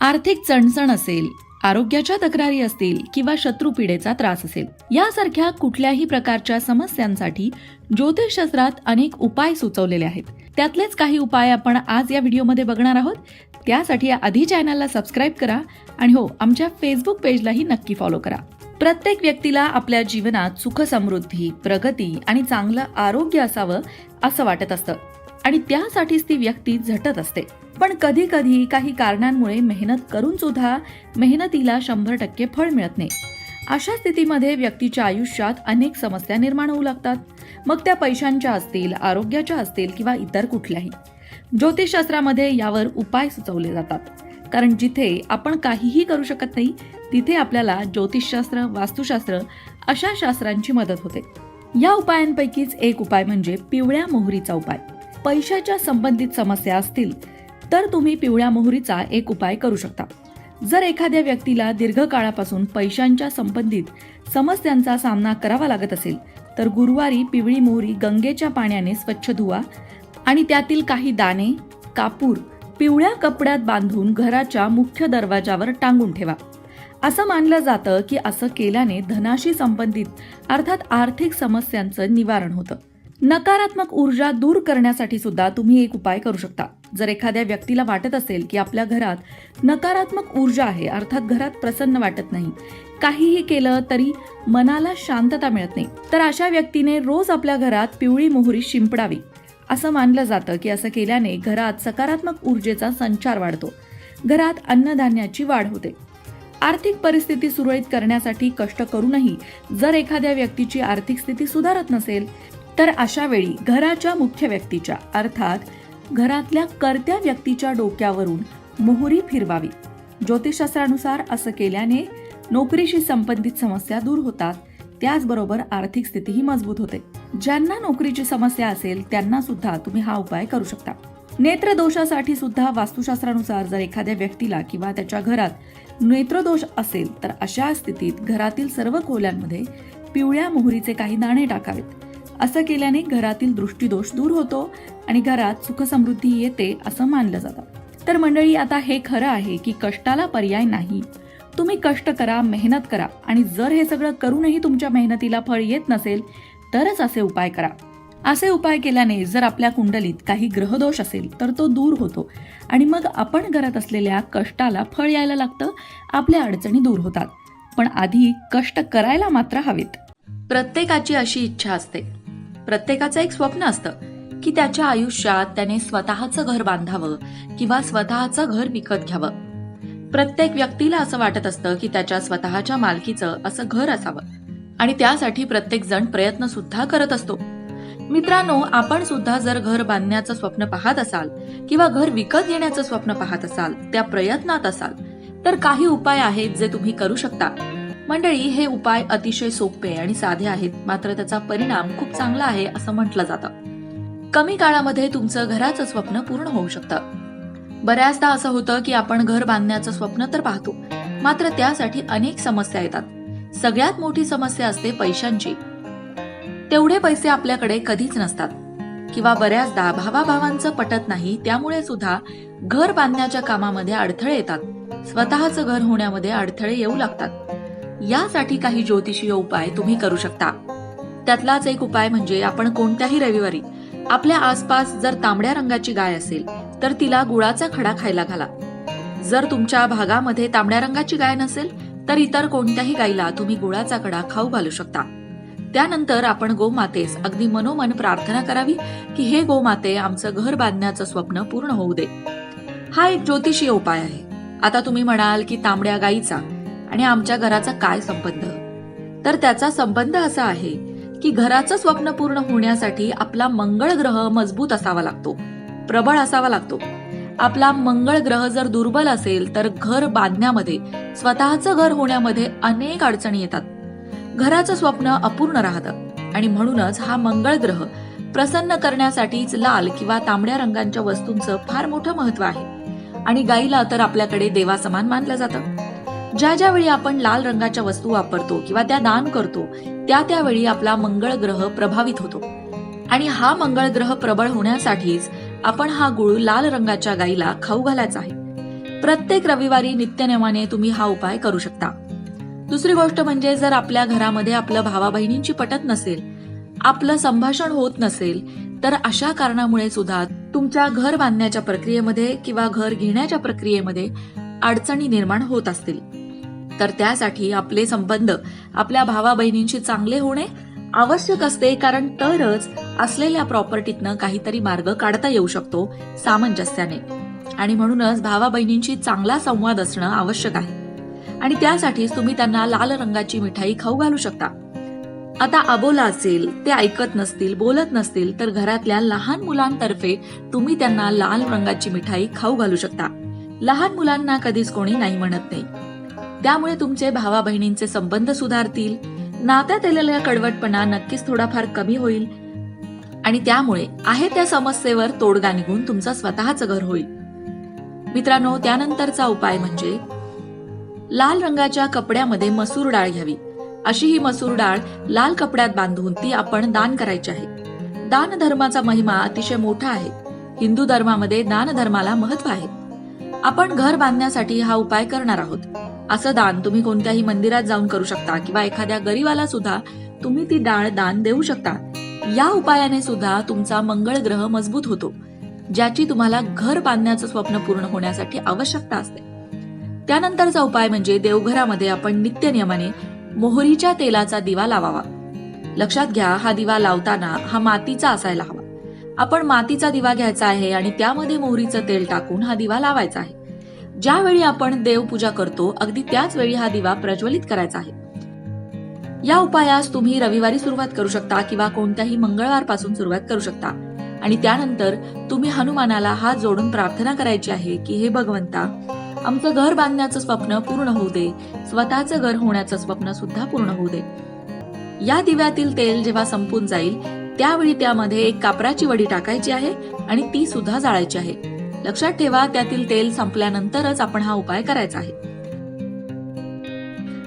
आर्थिक चणचण असेल आरोग्याच्या तक्रारी असतील किंवा शत्रुपीडेचा त्रास असेल यासारख्या कुठल्याही प्रकारच्या समस्यांसाठी ज्योतिषशास्त्रात अनेक उपाय सुचवलेले आहेत. त्यातलेच काही उपाय आपण आज या व्हिडिओमध्ये बघणार आहोत. त्यासाठी आधी चॅनलला सबस्क्राईब करा आणि हो आमच्या फेसबुक पेजलाही नक्की फॉलो करा. प्रत्येक व्यक्तीला आपल्या जीवनात सुख समृद्धी प्रगती आणि चांगलं आरोग्य असावं असं वाटत असतं आणि त्यासाठीच ती व्यक्ती झटत असते. पण कधी कधी काही कारणांमुळे मेहनत करून सुद्धा मेहनतीला शंभर टक्के फळ मिळत नाही. अशा स्थितीमध्ये व्यक्तीच्या आयुष्यात अनेक समस्या निर्माण होऊ लागतात. मग त्या पैशांच्या असतील आरोग्याच्या असतील किंवा इतर कुठल्याही. ज्योतिषशास्त्रामध्ये यावर उपाय सुचवले जातात. कारण जिथे आपण काहीही करू शकत नाही तिथे आपल्याला ज्योतिषशास्त्र वास्तुशास्त्र अशा शास्त्रांची मदत होते. या उपायांपैकीच एक उपाय म्हणजे पिवळ्या मोहरीचा उपाय. पैशाच्या संबंधित समस्या असतील तर तुम्ही पिवळ्या मोहरीचा एक उपाय करू शकता. जर एखाद्या व्यक्तीला दीर्घकाळापासून पैशांच्या संबंधित समस्यांचा सामना करावा लागत असेल तर गुरुवारी पिवळी मोहरी गंगेच्या पाण्याने स्वच्छ धुवा आणि त्यातील काही दाणे कापूर पिवळ्या कपड्यात बांधून घराच्या मुख्य दरवाजावर टांगून ठेवा. असं मानलं जातं की असं केल्याने धनाशी संबंधित अर्थात आर्थिक समस्यांचं निवारण होतं. नकारात्मक ऊर्जा दूर करण्यासाठी सुद्धा तुम्ही एक उपाय करू शकता. जर एखाद्या व्यक्तीला वाटत असेल की आपल्या घरात नकारात्मक ऊर्जा आहे अर्थात घरात प्रसन्न वाटत नाही काहीही केलं तरी मनाला शांतता मिळत नाही तर अशा व्यक्तीने रोज आपल्या घरात पिवळी मोहरी शिंपडावी. असं मानलं जातं की असं केल्याने घरात सकारात्मक ऊर्जेचा संचार वाढतो. घरात अन्नधान्याची वाढ होते. आर्थिक परिस्थिती सुरळीत करण्यासाठी कष्ट करूनही जर एखाद्या व्यक्तीची आर्थिक स्थिती सुधारत नसेल तर अशा वेळी घराच्या मुख्य व्यक्तीच्या अर्थात घरातल्या कर्त्या व्यक्तीच्या डोक्यावरून मोहरी फिरवावी. ज्योतिषशास्त्रानुसार असं केल्याने नोकरीशी संबंधित समस्या दूर होतात. त्याचबरोबर आर्थिक स्थितीही मजबूत होते. ज्यांना नोकरीची समस्या असेल त्यांना सुद्धा तुम्ही हा उपाय करू शकता. नेत्रदोषासाठी सुद्धा वास्तुशास्त्रानुसार जर एखाद्या व्यक्तीला किंवा त्याच्या घरात नेत्रदोष असेल तर अशा स्थितीत घरातील सर्व खोल्यांमध्ये पिवळ्या मोहरीचे काही दाणे टाकावेत. असं केल्याने घरातील दृष्टीदोष दूर होतो आणि घरात सुखसमृद्धी येते असं मानलं जातं. तर मंडळी आता हे खरं आहे की कष्टाला पर्याय नाही. तुम्ही कष्ट करा मेहनत करा आणि जर हे सगळं करूनही तुमच्या मेहनतीला फळ येत नसेल तरच असे उपाय करा. असे उपाय केल्याने जर आपल्या कुंडलीत काही ग्रहदोष असेल तर तो दूर होतो आणि मग आपण करत असलेल्या कष्टाला फळ यायला लागतं आपल्या अडचणी दूर होतात. पण आधी कष्ट करायला मात्र हवेत. प्रत्येकाची अशी इच्छा असते. प्रत्येकाचं एक स्वप्न असतं की त्याच्या आयुष्यात त्याने स्वतःचं घर बांधावं किंवा स्वतःचं घर विकत घ्यावं. प्रत्येक व्यक्तीला असं वाटत असतं की त्याच्या स्वतःच्या मालकीचं असं घर असावं. आणि त्यासाठी प्रत्येक जण प्रयत्न सुद्धा करत असतो. मित्रांनो आपण सुद्धा जर घर बांधण्याचं स्वप्न पाहत असाल किंवा घर विकत घेण्याचं स्वप्न पाहत असाल त्या प्रयत्नात असाल तर काही उपाय आहेत जे तुम्ही करू शकता. मंडळी हे उपाय अतिशय सोपे आणि साधे आहेत. मात्र त्याचा परिणाम खूप चांगला आहे असं म्हटलं जातं. कमी काळामध्ये तुमचं घराचं स्वप्न पूर्ण होऊ शकतं. बऱ्याचदा असं होतं की आपण घर बांधण्याचं स्वप्न तर पाहतो. मात्र त्यासाठी अनेक समस्या येतात. सगळ्यात मोठी समस्या असते पैशांची. तेवढे पैसे आपल्याकडे कधीच नसतात. किंवा बऱ्याचदा भावाभावांचं पटत नाही त्यामुळे सुद्धा घर बांधण्याच्या कामामध्ये अडथळे येतात. स्वतःचं घर होण्यामध्ये अडथळे येऊ लागतात. यासाठी काही ज्योतिषीय उपाय तुम्ही करू शकता. त्यातलाच एक उपाय म्हणजे आपण कोणत्याही रविवारी आपल्या आसपास जर तांबड्या रंगाची गाय असेल तर तिला गुळाचा खडा खायला घाला. जर तुमच्या भागामध्ये तांबड्या रंगाची गाय नसेल तर इतर कोणत्याही गायीला तुम्ही गुळाचा खडा खाऊ घालू शकता. त्यानंतर आपण गोमातेस अगदी मनोमन प्रार्थना करावी की हे गोमाते आमचं घर बांधण्याचं स्वप्न पूर्ण होऊ दे. हा एक ज्योतिषीय उपाय आहे. आता तुम्ही म्हणाल की तांबड्या गायीचा आणि आमच्या घराचा काय संबंध? तर त्याचा संबंध असा आहे की घराचं स्वप्न पूर्ण होण्यासाठी आपला मंगळ ग्रह मजबूत असावा लागतो प्रबळ असावा लागतो. आपला मंगळ ग्रह जर दुर्बल असेल तर घर बांधण्यामध्ये स्वतःचं घर होण्यामध्ये अनेक अडचणी येतात. घराचं स्वप्न अपूर्ण राहतं आणि म्हणूनच हा मंगळ ग्रह प्रसन्न करण्यासाठीच लाल किंवा तांबड्या रंगांच्या वस्तूंचं फार मोठं महत्त्व आहे. आणि गाईला तर आपल्याकडे देवासमान मानलं जातं. ज्या ज्या वेळी आपण लाल रंगाच्या वस्तू वापरतो किंवा त्या दान करतो त्या त्यावेळी आपला मंगळ ग्रह प्रभावित होतो. आणि हा मंगळ ग्रह प्रबळ होण्यासाठीच आपण हा गुळ लाल रंगाच्या गाईला खाऊ घालायचा आहे. प्रत्येक रविवारी नित्यनेमाने तुम्ही हा उपाय करू शकता. दुसरी गोष्ट म्हणजे जर आपल्या घरामध्ये आपलं भावा बहिणींची पटत नसेल आपलं संभाषण होत नसेल तर अशा कारणामुळे सुद्धा तुमच्या घर बांधण्याच्या प्रक्रियेमध्ये किंवा घर घेण्याच्या प्रक्रियेमध्ये अडचणी निर्माण होत असतील. तर त्यासाठी आपले संबंध आपल्या भावा बहिणींशी चांगले होणे आवश्यक असते कारण तरच असलेल्या प्रॉपर्टीतनं काहीतरी मार्ग काढता येऊ शकतो सामंजस्याने. आणि म्हणूनच भावा बहिणींशी चांगला संवाद असणं आवश्यक आहे. आणि त्यासाठीच तुम्ही त्यांना लाल रंगाची मिठाई खाऊ घालू शकता. आता अबोला असेल ते ऐकत नसतील बोलत नसतील तर घरातल्या लहान मुलांतर्फे तुम्ही त्यांना लाल रंगाची मिठाई खाऊ घालू शकता. लहान मुलांना कधीच कोणी नाही म्हणत नाही. त्यामुळे तुमचे भावा बहिणींचे संबंध सुधारतील. नात्यात आलेला कडवटपणा नक्कीच थोडाफार कमी होईल. आणि त्यामुळे आहे त्या समस्येवर तोडगा निघून तुमचं स्वतःचं घर होईल. मित्रांनो त्यानंतरचा उपाय म्हणजे लाल रंगाच्या कपड्यामध्ये मसूर डाळ घ्यावी. अशी ही मसूर डाळ लाल कपड्यात बांधून ती आपण दान करायची आहे. दान धर्माचा महिमा अतिशय मोठा आहे. हिंदू धर्मामध्ये दान धर्माला महत्त्व आहे. आपण घर बांधण्यासाठी हा उपाय करणार आहोत. असं दान तुम्ही कोणत्याही मंदिरात जाऊन करू शकता किंवा एखाद्या गरीबाला सुद्धा तुम्ही ती डाळ दान देऊ शकता. या उपायाने सुद्धा तुमचा मंगळ ग्रह मजबूत होतो ज्याची तुम्हाला घर बांधण्याचं स्वप्न पूर्ण होण्यासाठी आवश्यकता असते. त्यानंतरचा उपाय म्हणजे देवघरामध्ये आपण नित्य नियमाने मोहरीच्या तेलाचा दिवा लावावा. लक्षात घ्या हा दिवा लावताना हा मातीचा असायला हवा. आपण मातीचा दिवा घ्यायचा आहे आणि त्यामध्ये मोहरीचं तेल टाकून हा दिवा लावायचा आहे. ज्यावेळी आपण देवपूजा करतो अगदी त्याच वेळी हा दिवा प्रज्वलित करायचा आहे. या उपायास तुम्ही रविवारी सुरुवात करू शकता किंवा कोणत्याही मंगळवारपासून सुरुवात करू शकता. आणि त्यानंतर तुम्ही हनुमानाला हात जोडून प्रार्थना करायची आहे की हे भगवंता आमचं घर बांधण्याचं स्वप्न पूर्ण होऊ दे. स्वतःचं घर होण्याचं स्वप्न सुद्धा पूर्ण होऊ दे. या दिव्यातील तेल जेव्हा संपून जाईल त्यावेळी त्यामध्ये एक कापराची वडी टाकायची आहे आणि ती सुद्धा जाळायची आहे. लक्षात ठेवा त्यातील तेल संपल्यानंतरच आपण हा उपाय करायचा आहे.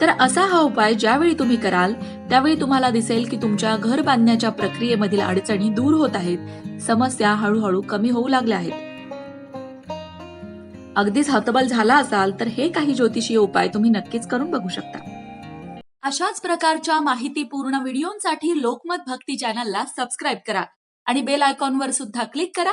तर असा हा उपाय ज्यावेळी तुम्ही कराल त्यावेळी तुम्हाला दिसेल की तुमच्या घर बांधण्याच्या प्रक्रियेमधील अडचणी दूर होत आहेत समस्या हळूहळू कमी होऊ लागल्या आहेत. अगदीच हतबल झाला असाल तर हे काही ज्योतिषीय उपाय तुम्ही नक्कीच करून बघू शकता. अशाच प्रकारच्या माहितीपूर्ण व्हिडिओंसाठी लोकमत भक्ती चॅनलला सबस्क्राईब करा आणि बेल आयकॉनवर सुद्धा क्लिक करा